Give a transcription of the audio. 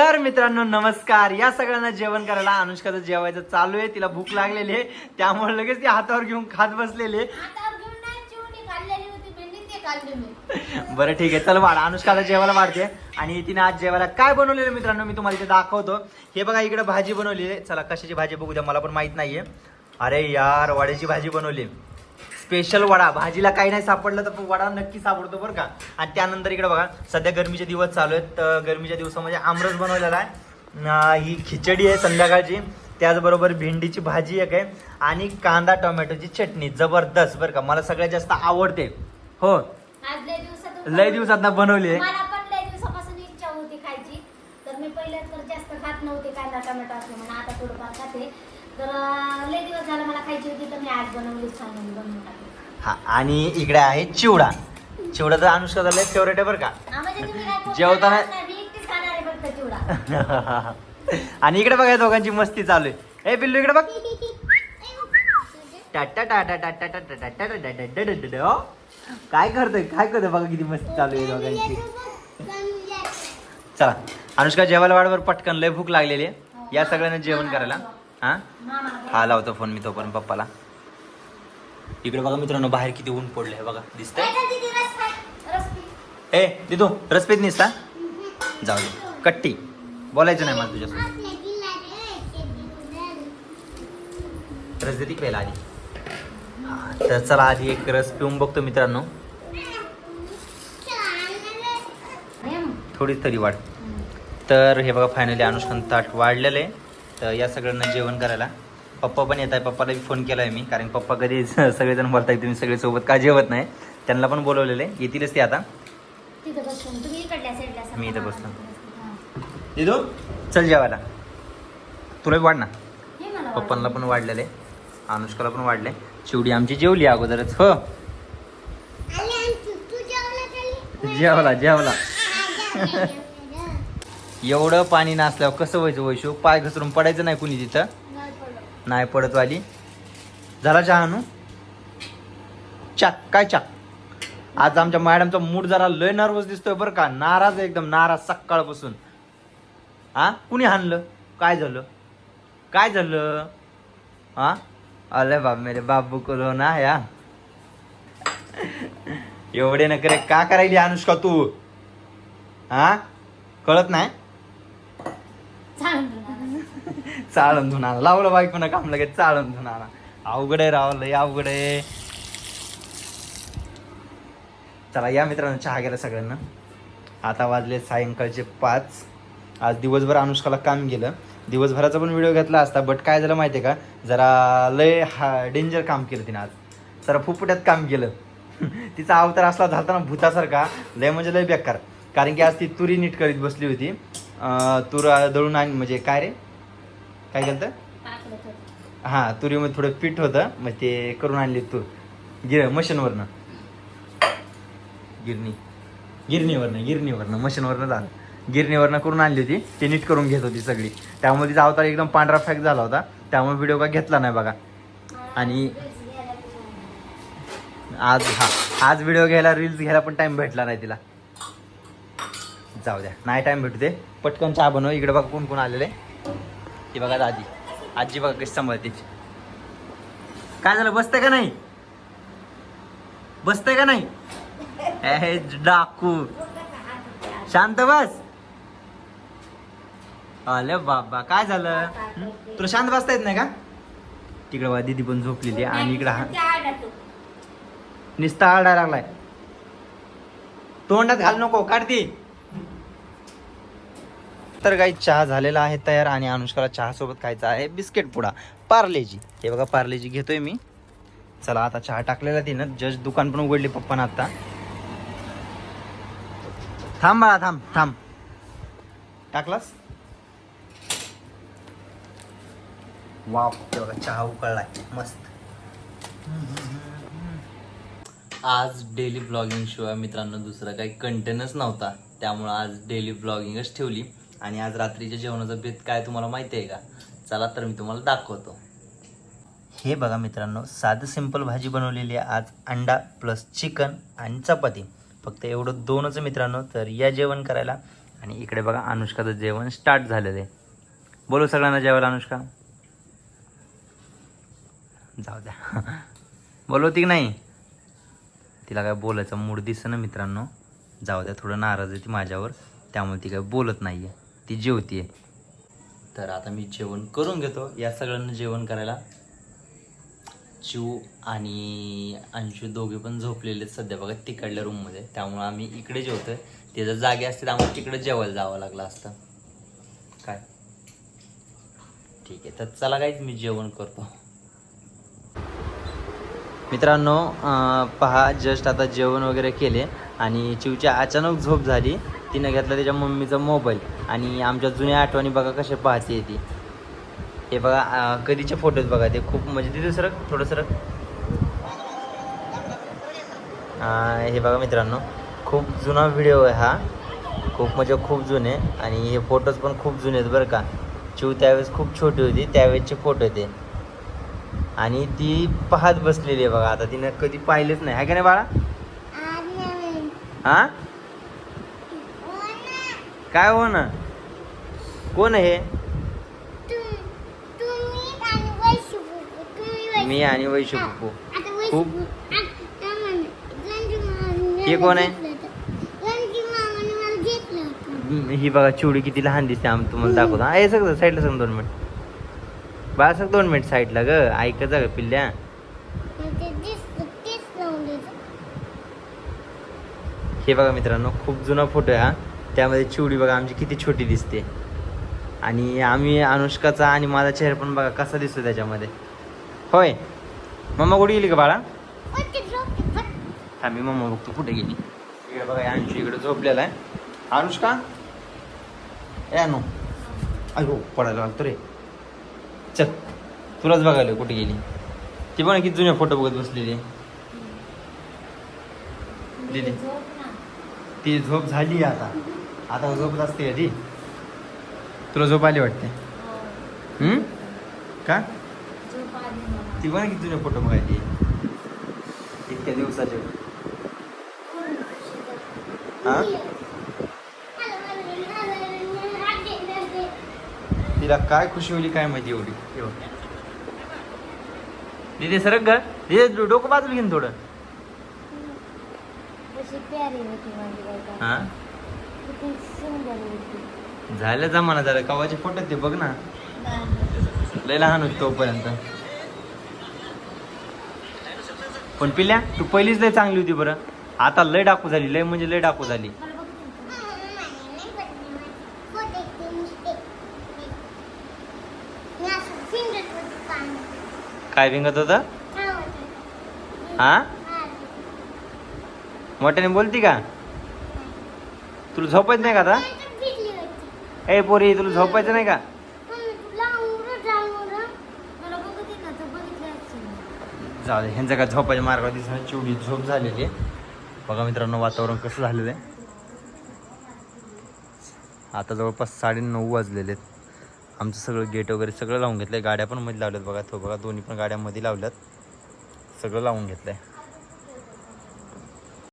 तर मित्रांनो नमस्कार. या सगळ्यांना जेवण करायला अनुष्काचं जेवायचं चालू आहे. तिला भूक लागलेली आहे. त्यामुळे लगेच ती हातावर घेऊन खात बसलेली बरं ठीक आहे. चल वाढ. अनुष्काला जेवायला वाढते. आणि तिने आज जेवायला काय बनवलेलं मित्रांनो मी तुम्हाला इथे दाखवतो. हे बघा इकडे भाजी बनवली आहे. चला कशाची भाजी बघू द्या मला पण माहीत नाहीये. अरे यार वड्याची भाजी बनवली स्पेशल वडा. भाजीला काही नाही सापडलं तर वडा नक्की सापडतो बरं का. आणि त्यानंतर इकडे बघा सध्या गरमीचे दिवस चालू आहेत. तर गरमीच्या दिवसामध्ये आमरस बनवलेला आहे. ही खिचडी आहे संध्याकाळची. त्याचबरोबर भेंडीची भाजी एक आहे आणि कांदा टोमॅटोची चटणी. जबरदस्त बरं का. मला सगळ्यात जास्त आवडते. हो. लय दिवसात बनवली. आहे. आता थोडंफार खाते. तर लय दिवस झाला मला खायची होती तर मी आज बनवली छान बनवून टाकली. हा आणि इकडे आहे चिवडा चिवडा तर अनुष्का झालं फेवरेट आहे बरं का जेवताना आणि इकडे बघा दोघांची मस्ती चालू आहे ए बिल्लू इकडे बघ टाटा टाटा टाटा टाटा टाटा टाटा काय करतोय काय करतोय बघा किती मस्ती चालू आहे दोघांची चला अनुष्का जेवायला वाढवर पटकन लय भूक लागलेली आहे या सगळ्यांना जेवण करायला हां हा लावतो फोन मी तोपर्यंत पप्पाला इकडे बघा मित्रांनो बाहेर किती ऊन पडले हे बघा दिसतंय. ए दिदू रस पेत निसता? जाऊ दे. कट्टी. बोलायचं नाही मला तुझ्यासोबत. रस देते पहिला आधी? हा, तर चला आधी एक रस पिऊन बघतो मित्रांनो. थोडीच तरी वाढ. तर हे बघा फायनली अनुष्कांत ताट वाढलेलं आहे. तर या सगळ्यांना जेवण करायला. पप्पा पण येत आहे पप्पाला फोन केला आहे मी. कारण पप्पा कधी सगळेजण बोलताय तुम्ही सगळे सोबत का जेवत नाही? त्यांना पण बोलवलेलं आहे. येतीलच ते आता. मी इथं बसलो. हा. दिदू चल जेवायला. तुला वाढ ना. हे मला पप्पांना पण वाढलेले अनुष्काला पण वाढले चिवडी आमची जेवली अगोदरच. हो. जेवला जेवला. एवढं पाणी नसल्यावर कसं व्हायचं वैशू? पाय घसरून पडायचं नाही कुणी तिथं. नाही पडत वाली. झाला चहा आणू? चाक काय चाक आज आमच्या मॅडमचा मूड जरा लय नर्वस दिसतोय बरं का. नाराज एकदम नाराज सकाळपासून. हा? कुणी हाणलं काय झालं? काय झालं? हा? अरे बाप मेरे बाबू कलो ना या एवढे न करे का करायली अनुष्का तू? हा? कळत नाही? चांगलं ना. लावलं बाईक पण काम लगेच चाळण धुणार. अवघड आहे राव लय अवघड आहे. चला या मित्रांनो चहा गेला सगळ्यांना. आता वाजले सायंकाळचे पाच. आज दिवसभर अनुष्काला काम गेलं. दिवसभराचा पण व्हिडिओ घेतला असता बट काय झालं माहिती आहे का? जरा लय हा डेंजर काम केलं तिने आज. जरा फुफुट्यात काम केलं तिचा अवतार असला झाला ना भूतासारखा लय म्हणजे लय बेकार. कारण की आज ती तुरी नीट करीत बसली होती. तुर दळून आणि म्हणजे काय रे? काय केलं तर. हां तुरीमध्ये थोडं पीठ होतं मग ते करून आणली तूर गिर मशीनवरनं. गिरणी. गिरणीवरनं गिरणीवरनं मशीनवरनं झालं. गिरणीवरनं करून आणली होती ते नीट करून घेत होती सगळी. त्यामुळे तिचा अवतार एकदम पांढरा फॅक झाला होता. त्यामुळे व्हिडिओ का घेतला नाही बघा. आणि आज हा आज व्हिडिओ घ्यायला रील्स घ्यायला पण टाइम भेटला नाही तिला. जाऊ द्या. नाही टाइम भेटू दे. पटकन चहा बनव. इकडे बघा कोण कोण आलेले. ती बघा दादी. आजी बघा कशी सांभाळते काय झालं बसतंय का नाही? बसतंय का नाही? ए डाकू. शांत बस. अले बाबा काय झालं? तुला शांत बसता येत नाही का? तिकडे बघा दीदी पण झोपलेली आणि इकडे हा आडा. निस्ता आरडा लागलाय. तोंडात घाल नको काढती. तर काही चहा झालेला आहे तयार आणि अनुष्काला चहासोबत खायचा आहे बिस्किट पुडा. पार्लेजी. हे बघा पार्लेजी घेतोय मी. चला आता चहा टाकलेला तिनं. जस्ट दुकान पण उघडली पप्पानं आता. थांब बाळा थांब थांब. टाकलास? वाव हे बघा चहा उकळलाय. मस्त. आज डेली ब्लॉगिंग शिवाय मित्रांनो दुसरा काही कंटेनच नव्हता. त्यामुळं आज डेली ब्लॉगिंगच ठेवली. आणि आज रात्रीच्या जेवणाचं बेत काय तुम्हाला माहिती आहे का? चला तर मी तुम्हाला दाखवतो. हे बघा मित्रांनो साधं सिंपल भाजी बनवलेली आहे आज अंडा प्लस चिकन आणि चपाती. फक्त एवढं दोनच मित्रांनो तर या जेवण करायला. आणि इकडे बघा अनुष्काचं जेवण स्टार्ट झालेलं आहे. बोलू सगळ्यांना जेवायला अनुष्का? जाऊ द्या. बोलवती की नाही? तिला काय बोलायचा मूड दिसं ना मित्रांनो. जाऊ द्या थोडं नाराज आहे ती माझ्यावर. त्यामुळे ती काय बोलत नाही आहे ती जेवतीये. तर आता मी जेवण करून घेतो. या सगळ्यांना जेवण करायला. चिव आणि अंशू दोघे पण झोपलेले आहेत सध्या. बघा तिकडल्या रूममध्ये त्यामुळे आम्ही इकडे जेवतोय. ते जर जागे असते तर आम्हाला तिकडे जेवायला जावं लागलं असतं. काय? ठीक आहे. तर चला काहीच मी जेवण करतो. मित्रांनो पहा जस्ट आता जेवण वगैरे केले आणि चिवची अचानक झोप झाली. तिनं घेतला त्याच्या मम्मीचा मोबाईल. आणि आमच्या जुन्या आठवणी बघा कशा पाहते ती. हे बघा कधीचे फोटोज बघा ते. खूप म्हणजे तिथे सरक थोडं सरक हे बघा मित्रांनो खूप जुना व्हिडिओ आहे हा. खूप म्हणजे खूप जुने. आणि हे फोटोज पण खूप जुने आहेत बरं का. चिव त्यावेळेस खूप छोटी होती त्यावेळेसचे फोटो ते. आणि ती पाहत बसलेली आहे बघा. आता तिनं कधी पाहिलेच नाही. आहे का नाही बाळा? हा? काय हो ना? कोण आहे हे? मी आणि वैशू पप्पू खूप- हे कोण आहे? ही बघा चिवडी किती लहान दिसते आम तुम्हाला दाखवतो. हा हे सगळं साईडला सांग दोन मिनिट. बाळा सग दोन मिनिट साईडला ग. ऐकत जा ग पिल्ल्या. हे बघा मित्रांनो खूप जुना फोटो आहे हा. त्यामध्ये चिवडी बघा आमची किती छोटी दिसते. आणि आम्ही अनुष्काचा आणि माझा चेहरा पण बघा कसा दिसतो त्याच्यामध्ये. होय. मम्मा कुठे गेली का बाळा? हा मी मम्मा बघतो कुठे गेली. इकडे बघा अंशू इकडे झोपलेला आहे. अनुष्का? ए अनु. अयो पडायला लागतो रे. चल तुलाच बघायला कुठे गेली. ती पण किती जुने फोटो बघत बसलेली. दीदी. ती झोप झाली आता. आता झोपत असते का ती? तुला झोप आली वाटते? हम्म? का? ती पण किती जुने फोटो बघायची. इतक्या दिवसाचे. हा? तिला काय खुशी होली काय माहिती एवढी. हे बघ. दीदी सरक ग. दीदी डोकं बाजूला घेईन थोडं. हा? झालं जमाना झालं कवाचे फोटो ते बघ ना. लय लहान होती तोपर्यंत. पण पिल्या तू पहिलीच लय चांगली होती बरं. आता लय डाकू झाली लय म्हणजे लय डाकू झाली. काय भिंगत होतं? हा. मोठ्याने बोलती का? तुला झोपायचं नाही का आता? ए पोरी तुला झोपायचं नाही का? जाऊ दे ह्यांचं काय झोपायच्या मार्गावर दिसणार चिवडी झोप झालेली आहे. बघा मित्रांनो वातावरण कसं झालेलं आहे. आता जवळपास साडेनऊ वाजलेले आहेत. आमचं सगळं गेट वगैरे सगळं लावून घेतलं आहे गाड्या पण मध्ये लावल्यात बघा. तो बघा दोन्ही पण गाड्यामध्ये लावल्यात. सगळं लावून घेतलं आहे